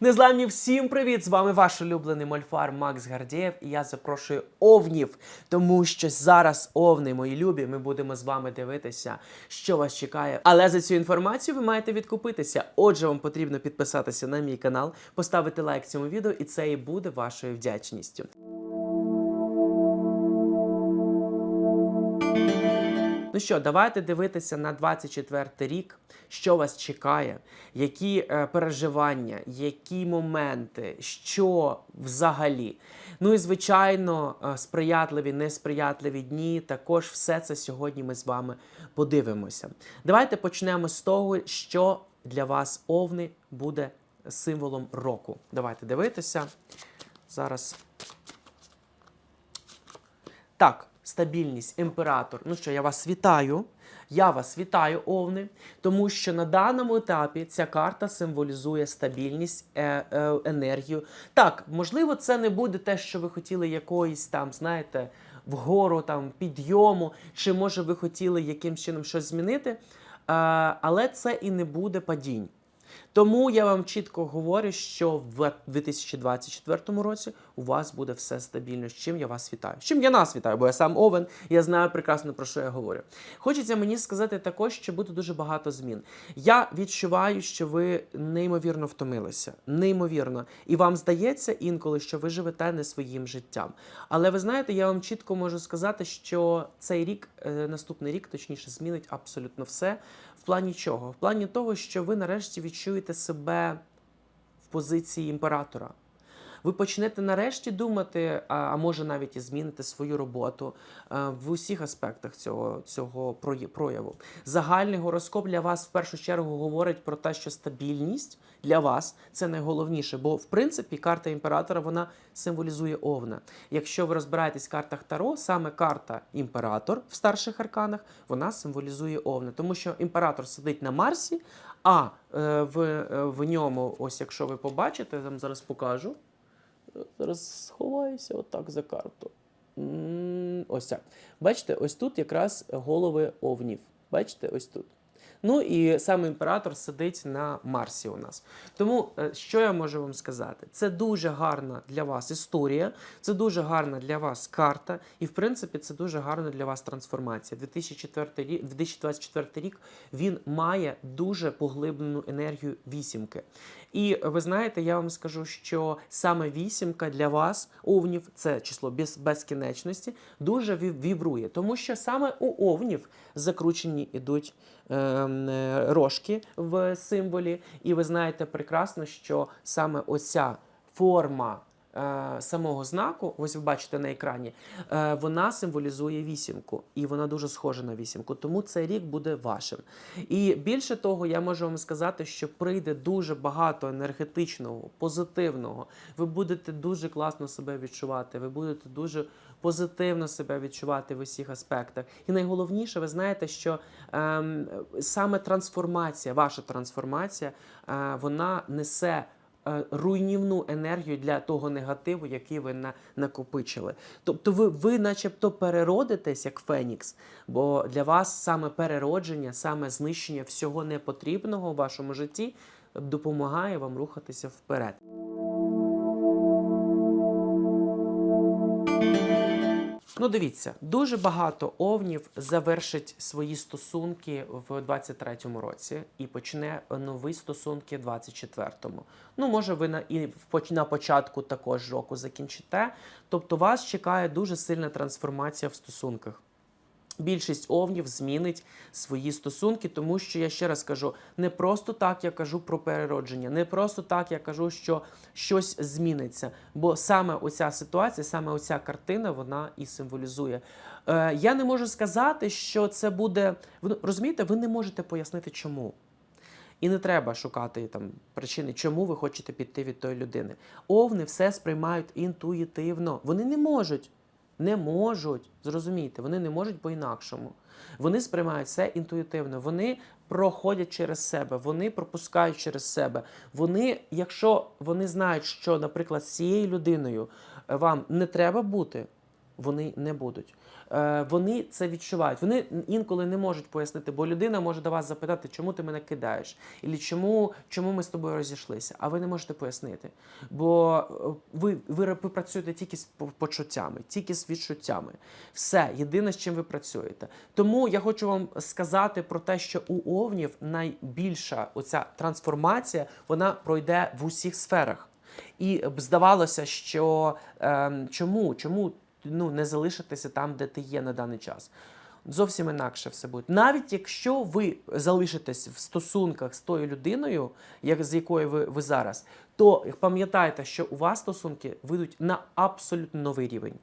Незламні всім привіт! З вами ваш улюблений мольфар Макс Гардієв, і я запрошую овнів, тому що зараз овни, мої любі, ми будемо з вами дивитися, що вас чекає. Але за цю інформацію ви маєте відкупитися. Отже, вам потрібно підписатися на мій канал, поставити лайк цьому відео, і це і буде вашою вдячністю. Ну що, давайте дивитися на 24 рік, що вас чекає, які е, переживання, які моменти, що взагалі. Ну і звичайно, е, сприятливі, несприятливі дні. Також все це сьогодні ми з вами подивимося. Давайте почнемо з того, що для вас овни буде символом року. Давайте дивитися. Зараз так, стабільність, імператор. Ну що, я вас вітаю. Я вас вітаю, овни, тому що на даному етапі ця карта символізує стабільність, е, е, енергію. Так, можливо, це не буде те, що ви хотіли якоїсь там, знаєте, вгору там підйому, чи може ви хотіли якимсь чином щось змінити, е, але це і не буде падінь. Тому я вам чітко говорю, що в 2024 році у вас буде все стабільно. З чим я вас вітаю. З чим я нас вітаю, бо я сам Овен, я знаю прекрасно про що я говорю. Хочеться мені сказати також, що буде дуже багато змін. Я відчуваю, що ви неймовірно втомилися, неймовірно, і вам здається інколи, що ви живете не своїм життям. Але ви знаєте, я вам чітко можу сказати, що цей рік, е, наступний рік, точніше, змінить абсолютно все. Плані чого? В плані того, що ви нарешті відчуєте себе в позиції імператора. Ви почнете нарешті думати, а, а може навіть і зміните свою роботу е, в усіх аспектах цього, цього прояву. Загальний гороскоп для вас в першу чергу говорить про те, що стабільність для вас це найголовніше, бо в принципі карта імператора вона символізує овна. Якщо ви розбираєтесь в картах Таро, саме карта імператор в старших арканах вона символізує овна, тому що імператор сидить на Марсі, а е, в, е, в ньому, ось якщо ви побачите, я вам зараз покажу. Зараз сховаюся отак за карту. Ось так. Бачите, ось тут якраз голови овнів. Бачите, ось тут. Ну і сам імператор сидить на Марсі у нас. Тому е, що я можу вам сказати? Це дуже гарна для вас історія, це дуже гарна для вас карта, і в принципі це дуже гарна для вас трансформація. 2004 рік, 2024 рік він має дуже поглиблену енергію вісімки. І ви знаєте, я вам скажу, що саме вісімка для вас, овнів, це число без, безкінечності, дуже вібрує, тому що саме у овнів закручені ідуть е, рожки в символі, і ви знаєте прекрасно, що саме оця форма. е, Самого знаку, ось ви бачите на екрані, е, вона символізує вісімку, і вона дуже схожа на вісімку. Тому цей рік буде вашим. І більше того, я можу вам сказати, що прийде дуже багато енергетичного, позитивного. Ви будете дуже класно себе відчувати. Ви будете дуже позитивно себе відчувати в усіх аспектах. І найголовніше, ви знаєте, що ем, саме трансформація, ваша трансформація, е, вона несе. е, Руйнівну енергію для того негативу, який ви на, накопичили. Тобто ви, ви начебто переродитесь як Фенікс, бо для вас саме переродження, саме знищення всього непотрібного в вашому житті допомагає вам рухатися вперед. Ну, дивіться, дуже багато овнів завершить свої стосунки в 23-му році і почне нові стосунки в 24-му. Ну, може, ви на і на початку також року закінчите. Тобто вас чекає дуже сильна трансформація в стосунках. Більшість овнів змінить свої стосунки, тому що я ще раз кажу, не просто так я кажу про переродження, не просто так я кажу, що щось зміниться. Бо саме оця ситуація, саме оця картина, вона і символізує. Е, я не можу сказати, що це буде. Ви розумієте, ви не можете пояснити, чому. І не треба шукати там причини, чому ви хочете піти від тої людини. Овни все сприймають інтуїтивно. Вони не можуть. Не можуть, зрозуміти, вони не можуть по-інакшому. Вони сприймають все інтуїтивно. Вони проходять через себе, вони пропускають через себе. Вони, якщо вони знають, що, наприклад, з цією людиною е, вам не треба бути, вони не будуть. е, вони це відчувають. Вони інколи не можуть пояснити, бо людина може до вас запитати, чому ти мене кидаєш, і чому, чому ми з тобою розійшлися, а ви не можете пояснити. Бо е, ви, ви, ви працюєте тільки з почуттями, тільки з відчуттями. Все, єдине, з чим ви працюєте. Тому я хочу вам сказати про те, що у овнів найбільша оця трансформація вона пройде в усіх сферах. І здавалося, що ем, чому, чому ну, не залишитися там, де ти є на даний час. Зовсім інакше все буде. Навіть якщо ви залишитесь в стосунках з тою людиною, як, з якою ви, ви зараз, то пам'ятайте, що у вас стосунки вийдуть на абсолютно новий рівень.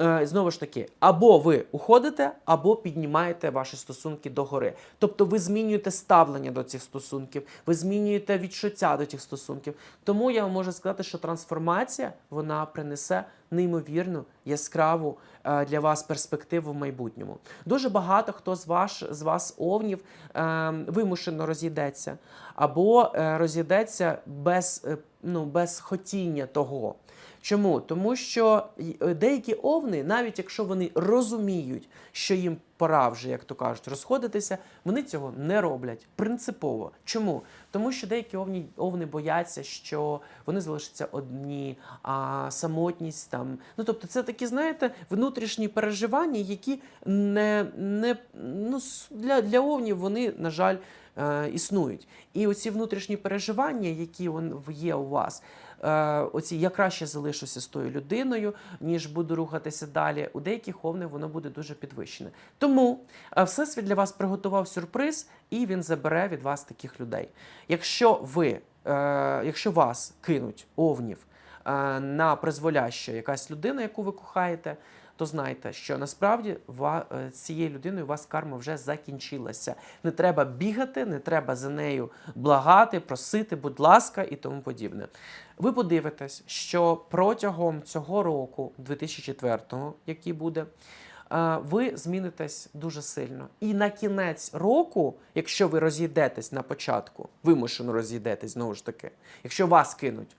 Е, знову ж таки, або ви уходите, або піднімаєте ваші стосунки догори. Тобто ви змінюєте ставлення до цих стосунків, ви змінюєте відчуття до цих стосунків. Тому я вам можу сказати, що трансформація вона принесе неймовірну яскраву е, для вас перспективу в майбутньому. Дуже багато хто з вас з вас овнів е, вимушено розійдеться, або розійдеться без, ну, без хотіння того. Чому? Тому що е, деякі овни, навіть якщо вони розуміють, що їм пора вже, як то кажуть, розходитися, вони цього не роблять принципово. Чому? Тому що деякі овні, овни бояться, що вони залишаться одні, а самотність там. Ну тобто, це такі, знаєте, внутрішні переживання, які не, не ну, для, для овнів вони, на жаль, е, існують. І оці внутрішні переживання, які є у вас, оці я краще залишуся з тою людиною, ніж буду рухатися далі. У деяких овнів воно буде дуже підвищене. Тому е, Всесвіт для вас приготував сюрприз, і він забере від вас таких людей. Якщо ви, е, якщо вас кинуть овнів е, на призволяще якась людина, яку ви кохаєте, то знайте, що насправді е, цією людиною у вас карма вже закінчилася. Не треба бігати, не треба за нею благати, просити, будь ласка, і тому подібне. Ви подивитесь, що протягом цього року, 2004-го, який буде, е, ви змінитесь дуже сильно. І на кінець року, якщо ви розійдетесь на початку, вимушено розійдетесь знову ж таки, якщо вас кинуть,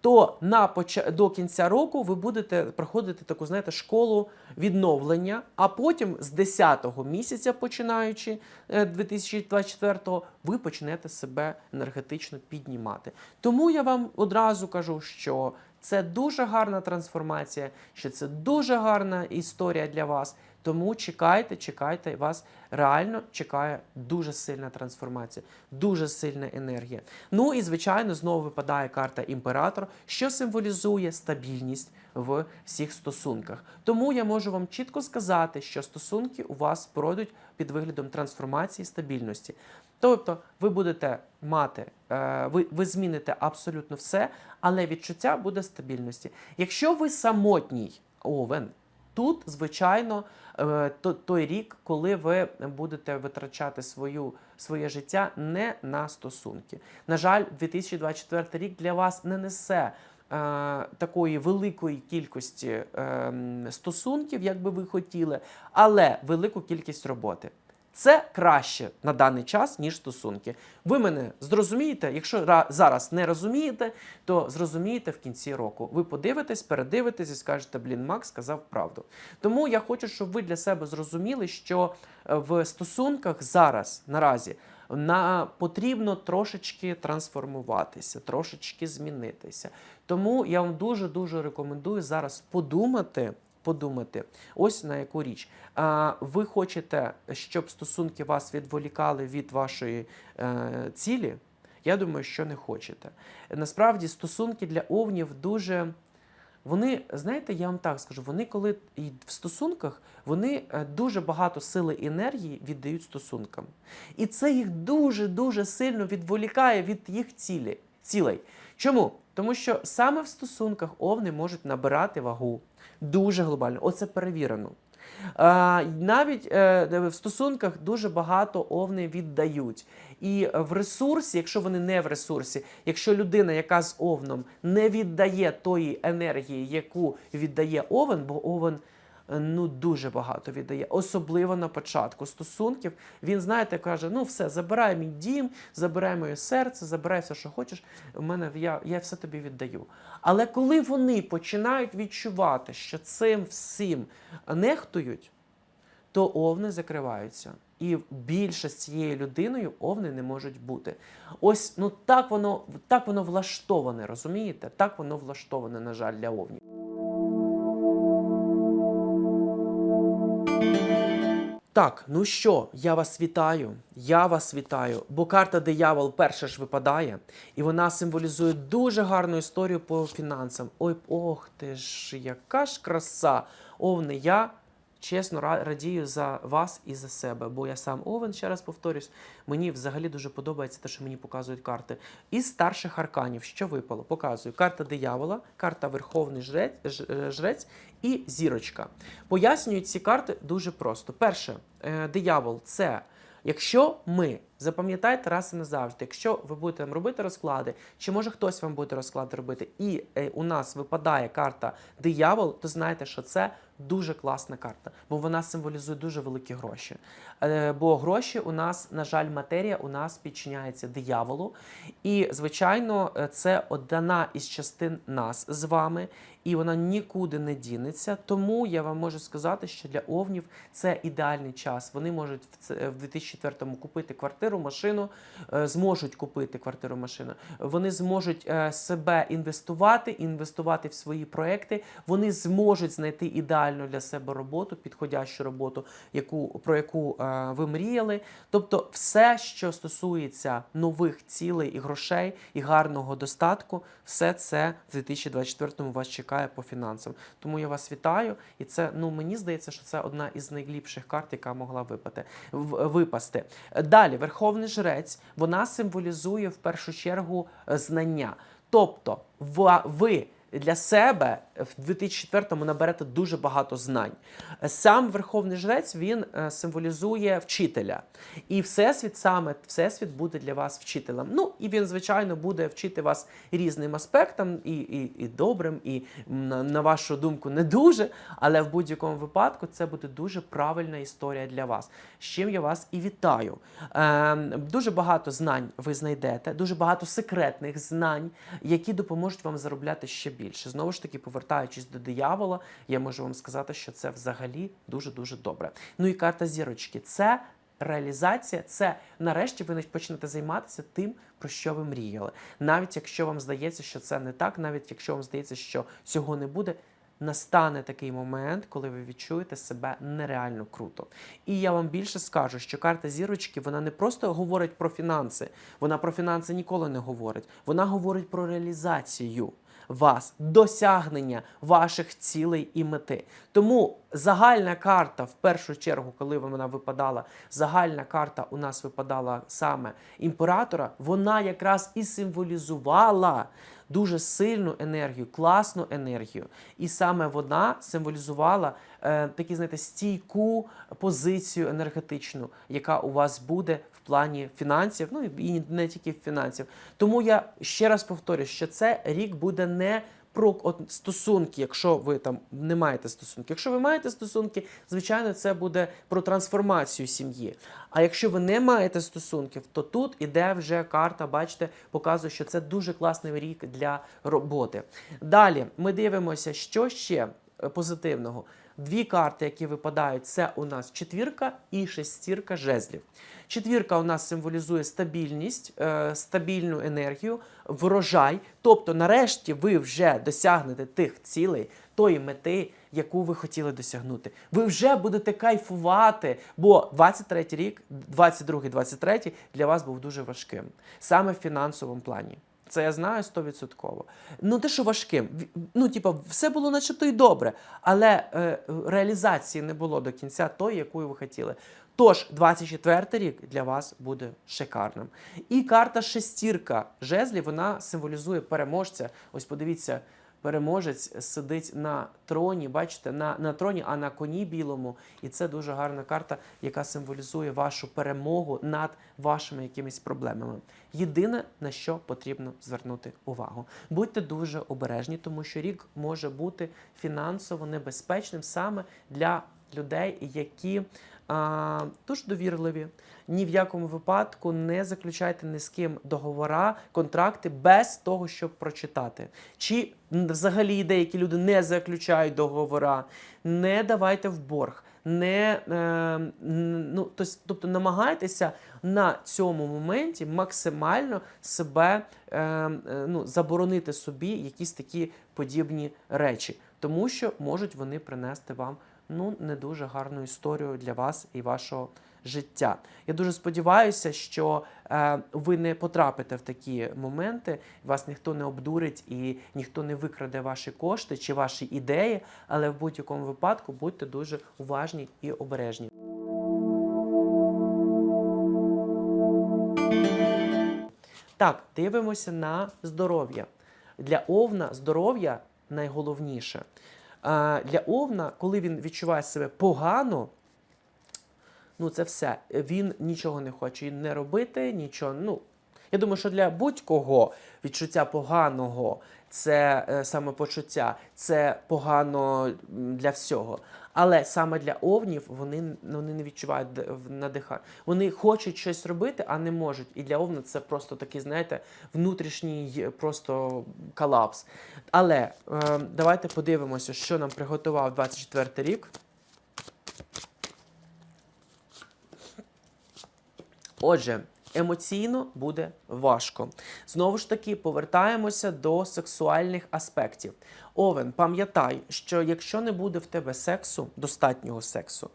то на поча- до кінця року ви будете проходити таку, знаєте, школу відновлення, а потім з 10-го місяця, починаючи е, 2024-го, ви почнете себе енергетично піднімати. Тому я вам одразу кажу, що це дуже гарна трансформація, що це дуже гарна історія для вас. Тому чекайте, чекайте, вас реально чекає дуже сильна трансформація, дуже сильна енергія. Ну і звичайно, знову випадає карта імператор, що символізує стабільність в всіх стосунках. Тому я можу вам чітко сказати, що стосунки у вас пройдуть під виглядом трансформації стабільності. Тобто ви будете мати, е, ви, ви зміните абсолютно все, але відчуття буде стабільності. Якщо ви самотній овен, Тут, звичайно, е, то- той рік, коли ви будете витрачати свою, своє життя не на стосунки. На жаль, 2024 рік для вас не несе е, такої великої кількості е, стосунків, як би ви хотіли, але велику кількість роботи. Це краще на даний час, ніж стосунки. Ви мене зрозумієте. Якщо зараз не розумієте, то зрозумієте в кінці року. Ви подивитесь, передивитесь і скажете, блін, Макс сказав правду. Тому я хочу, щоб ви для себе зрозуміли, що е, в стосунках зараз наразі на потрібно трошечки трансформуватися, трошечки змінитися. Тому я вам дуже дуже рекомендую зараз подумати. Подумати, ось на яку річ. Ви хочете, щоб стосунки вас відволікали від вашої е, цілі? Я думаю, що не хочете. Насправді, стосунки для овнів дуже. Вони, знаєте, я вам так скажу, вони коли в стосунках, вони е, дуже багато сили і енергії віддають стосункам. І це їх дуже-дуже сильно відволікає від їх цілі, цілей. Чому? Тому що саме в стосунках овни можуть набирати вагу дуже глобально. Оце перевірено. А, навіть е, в стосунках дуже багато овни віддають. І в ресурсі, якщо вони не в ресурсі, якщо людина, яка з овном, не віддає тої енергії, яку віддає овен, бо овен ну дуже багато віддає, особливо на початку стосунків. Він, знаєте, каже: ну все, забирай мій дім, забирай моє серце, забирай все, що хочеш. У мене я, я все тобі віддаю. Але коли вони починають відчувати, що цим всім нехтують, то овни закриваються. І більше з цією людиною овни не можуть бути. Ось ну так воно так воно влаштоване, розумієте? Так воно влаштоване, на жаль, для овнів. Так, ну що, я вас вітаю. Я вас вітаю, бо карта диявол перша ж випадає, і вона символізує дуже гарну історію по фінансам. Ой, ох ти ж, яка ж краса! Овни, я чесно ра- радію за вас і за себе, бо я сам овен, ще раз повторюсь. Мені взагалі дуже подобається те, що мені показують карти. Із старших арканів, що випало? Показую карта диявола, карта Верховний жрець, е, жрець і зірочка. Пояснюють ці карти дуже просто. Перше, е, диявол це. Якщо ми запам'ятайте раз і назавжди, якщо ви будете там робити розклади, чи може хтось вам буде розклади робити, і е, у нас випадає карта диявол, то знайте, що це дуже класна карта, бо вона символізує дуже великі гроші. Е, бо гроші у нас, на жаль, матерія у нас підчиняється дияволу. І, звичайно, е, це одна із частин нас з вами, і вона нікуди не дінеться. Тому я вам можу сказати, що для овнів це ідеальний час. Вони можуть в 2004-му купити квартиру, машину, е, зможуть купити квартиру, машину. Вони зможуть е, себе інвестувати, інвестувати в свої проекти. Вони зможуть знайти ідеальну для себе роботу, підходящу роботу, яку про яку е, ви мріяли. Тобто, все, що стосується нових цілей і грошей і гарного достатку, все це в 2024-му вас чекає по фінансам. Тому я вас вітаю, і це ну мені здається, що це одна із найліпших карт, яка могла випати випасти. Далі, Верховний Жрець, вона символізує в першу чергу е, знання. Тобто, ви для себе в 2004-му наберете дуже багато знань. Сам Верховний Жрець він е, символізує вчителя. І Всесвіт саме Всесвіт буде для вас вчителем. Ну і він, звичайно, буде вчити вас різним аспектам, і, і, і добрим, і на, вашу думку, не дуже. Але в будь-якому випадку це буде дуже правильна історія для вас. З чим я вас і вітаю. Ем, дуже багато знань ви знайдете, дуже багато секретних знань, які допоможуть вам заробляти ще більше. Знову ж таки, повертаючись до диявола, я можу вам сказати, що це взагалі дуже дуже добре. Ну і карта зірочки це. Реалізація це нарешті ви почнете займатися тим, про що ви мріяли. Навіть якщо вам здається, що це не так, навіть якщо вам здається, що цього не буде, настане такий момент, коли ви відчуєте себе нереально круто. І я вам більше скажу, що карта зірочки вона не просто говорить про фінанси, вона про фінанси ніколи не говорить. Вона говорить про реалізацію вас, досягнення ваших цілей і мети. Тому загальна карта, в першу чергу, коли вона випадала, загальна карта у нас випадала саме імператора, вона якраз і символізувала дуже сильну енергію, класну енергію. І саме вона символізувала е, такі, знаєте, стійку позицію енергетичну, яка у вас буде плані фінансів, ну і не тільки фінансів. Тому я ще раз повторюю, що це рік буде не про от, стосунки, якщо ви там не маєте стосунки. Якщо ви маєте стосунки, звичайно, це буде про трансформацію сім'ї. А якщо ви не маєте стосунків, то тут іде вже карта, бачите, показує, що це дуже класний рік для роботи. Далі ми дивимося, що ще е, позитивного. Дві карти, які випадають, це у нас четвірка і шестірка жезлів. Четвірка у нас символізує стабільність, е, стабільну енергію, врожай. Тобто, нарешті, ви вже досягнете тих цілей, тої мети, яку ви хотіли досягнути. Ви вже будете кайфувати, бо 23 рік, 22-23 для вас був дуже важким, саме в фінансовому плані. Це я знаю 100%. Ну, те, що важким. Ну, типа, все було начебто і добре, але е, реалізації не було до кінця тої, якою ви хотіли. Тож, 24 рік для вас буде шикарним. І карта шестірка жезлі вона символізує переможця. Ось подивіться, переможець сидить на троні, бачите, на, на троні, а на коні білому. І це дуже гарна карта, яка символізує вашу перемогу над вашими якимись проблемами. Єдине на що потрібно звернути увагу. Будьте дуже обережні, тому що рік може бути фінансово небезпечним саме для людей, які а, дуже довірливі. Ні в якому випадку не заключайте ні з ким договора, контракти без того, щоб прочитати. Чи взагалі деякі люди не заключають договора, не давайте в борг. не е, ну, тобто намагайтеся на цьому моменті максимально себе е, е, ну, заборонити собі якісь такі подібні речі, тому що можуть вони принести вам ну не дуже гарну історію для вас і вашого життя. Я дуже сподіваюся, що е, ви не потрапите в такі моменти, вас ніхто не обдурить і ніхто не викраде ваші кошти чи ваші ідеї, але в будь-якому випадку будьте дуже уважні і обережні. Так, дивимося на здоров'я. Для овна здоров'я найголовніше. Для овна, коли він відчуває себе погано, ну це все. Він нічого не хоче не робити, нічого. Ну, я думаю, що для будь-кого відчуття поганого це е, самопочуття, це погано для всього. Але саме для овнів вони, вони не відчувають надихання. Вони хочуть щось робити, а не можуть. І для овна це просто такий, знаєте, внутрішній просто колапс. Але е, давайте подивимося, що нам приготував 24 рік. Отже, емоційно буде важко. Знову ж таки, повертаємося до сексуальних аспектів. Овен, пам'ятай, що якщо не буде в тебе сексу, достатнього сексу,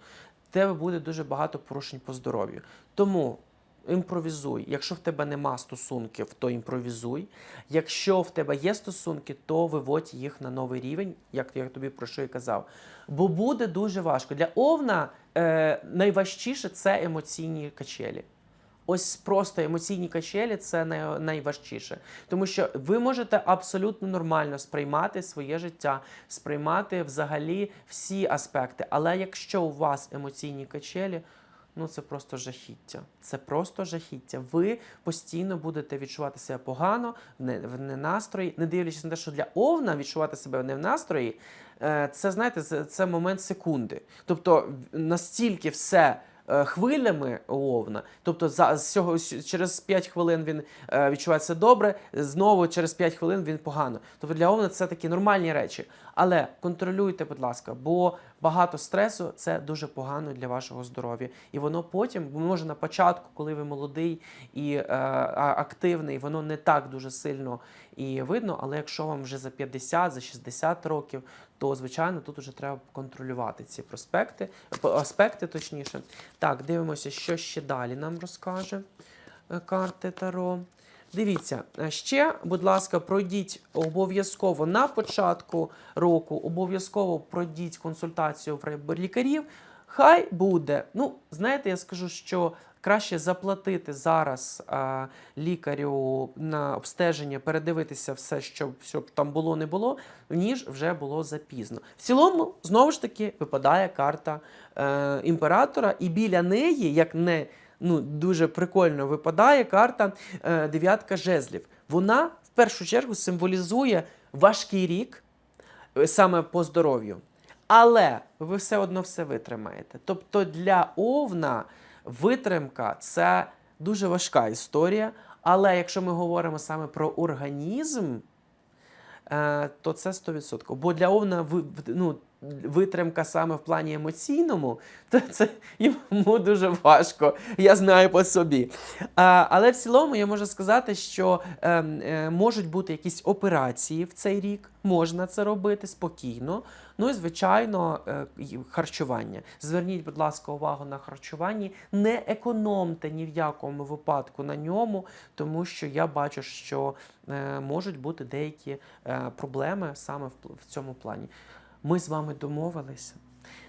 в тебе буде дуже багато порушень по здоров'ю. Тому імпровізуй. Якщо в тебе нема стосунків, то імпровізуй. Якщо в тебе є стосунки, то виводь їх на новий рівень, як я тобі про що і казав. Бо буде дуже важко. Для овна е, найважчіше це емоційні качелі. Ось просто емоційні качелі це най, найважчіше. Тому що ви можете абсолютно нормально сприймати своє життя, сприймати взагалі всі аспекти. Але якщо у вас емоційні качелі, ну це просто жахіття. Це просто жахіття. Ви постійно будете відчувати себе погано, не, в ненастрої, не дивлячись на те, що для овна відчувати себе не в настрої, е, це знаєте, це, це момент секунди. Тобто настільки все е, хвилями овна. Тобто за з цього через 5 хвилин він е, відчувається добре, знову через 5 хвилин він погано. Тобто для овна це такі нормальні речі. Але контролюйте, будь ласка, бо багато стресу це дуже погано для вашого здоров'я. І воно потім, може на початку, коли ви молодий і е, активний, воно не так дуже сильно і видно. Але якщо вам вже за 50, за 60 років, то звичайно тут вже треба контролювати ці проспекти, аспекти, точніше. Так, дивимося, що ще далі нам розкаже е, карти Таро. Дивіться, е, ще, будь ласка, пройдіть обов'язково на початку року, обов'язково пройдіть консультацію в лікарів. Хай буде. Ну, знаєте, я скажу, що краще заплатити зараз а, лікарю на обстеження, передивитися все, щоб, щоб там було не було, ніж вже було запізно. В цілому, знову ж таки, випадає карта е, імператора, і біля неї, як не ну, дуже прикольно випадає карта е, дев'ятка жезлів. Вона в першу чергу символізує важкий рік е, саме по здоров'ю. Але ви все одно все витримаєте. Тобто для овна витримка це дуже важка історія. Але якщо ми говоримо саме про організм, е, то це 100%. Бо для овна ну, витримка саме в плані емоційному, то це йому дуже важко. Я знаю по собі. А, але в цілому я можу сказати, що е, е, можуть бути якісь операції в цей рік, можна це робити спокійно. Ну і звичайно, е, харчування. Зверніть, будь ласка, увагу на харчуванні. Не економте ні в якому випадку на ньому, тому що я бачу, що е, можуть бути деякі е, проблеми саме в, в цьому плані. Ми з вами домовилися.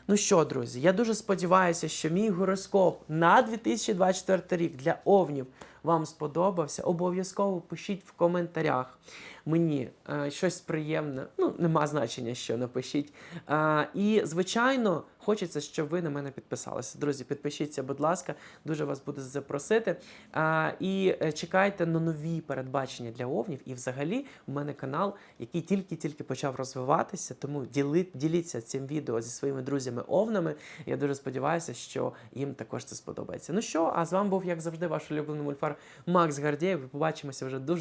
Ну що, друзі, я дуже сподіваюся, що мій гороскоп на 2024 рік для овнів вам сподобався. Обов'язково пишіть в коментарях мені е, щось приємне. Ну, нема значення, що напишіть. Е, і, звичайно, хочеться, щоб ви на мене підписалися. Друзі, підпишіться, будь ласка, дуже вас буду запросити. Е, і чекайте на нові передбачення для овнів. І взагалі в мене канал, який тільки-тільки почав розвиватися. Тому діли, діліться цим відео зі своїми друзями-овнами. Я дуже сподіваюся, що їм також це сподобається. Ну що, а з вами був, як завжди, ваш улюблений мульфар Макс Гардєєв. Побачимося вже дуже.